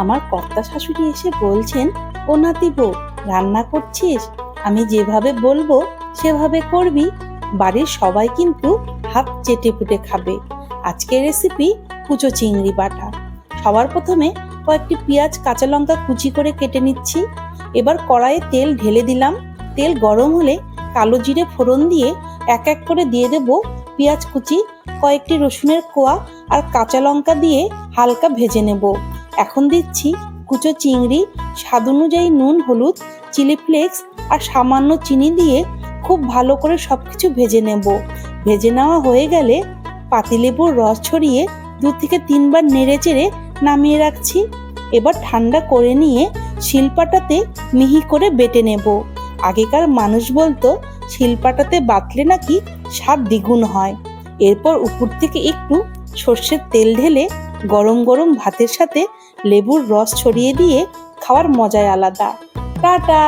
আমার কর্তা শাশুড়ি এসে বলছেন, ও নাতি বউ রান্না করছিস? আমি যেভাবে বলব, সেভাবে করবি। বাড়ির সবাই কিন্তু হাত চেটে পুটে খাবে। আজকের রেসিপি কুচো চিংড়ি বাটা। সবার প্রথমে কয়েকটি পেঁয়াজ, কাঁচা লঙ্কা কুচি করে কেটে নিচ্ছি। এবার কড়াইয়ে তেল ঢেলে দিলাম। তেল গরম হলে কালো জিরে ফোড়ন দিয়ে এক এক করে দিয়ে দেব পেঁয়াজ কুচি, কয়েকটি রসুনের কোয়া আর কাঁচা লঙ্কা দিয়ে হালকা ভেজে নেব। এখন দিচ্ছি কুচো চিংড়ি, স্বাদ অনুযায়ী নুন, হলুদ, চিলি ফ্লেক্স আর সামান্য চিনি দিয়ে খুব ভালো করে সব কিছু ভেজে নেব। ভেজে নেওয়া হয়ে গেলে পাতিলেবুর রস ছড়িয়ে দু থেকে তিনবার নেড়ে চেড়ে নামিয়ে রাখছি। এবার ঠান্ডা করে নিয়ে শিলপাটাতে মিহি করে বেটে নেব। আগেকার মানুষ বলতো, শিলপাটাতে বাটলে নাকি স্বাদ দ্বিগুণ হয়। এরপর উপর থেকে একটু সর্ষের তেল ঢেলে গরম গরম ভাতের সাথে লেবুর রস ছড়িয়ে দিয়ে খাওয়ার মজাই আলাদা। টাটা!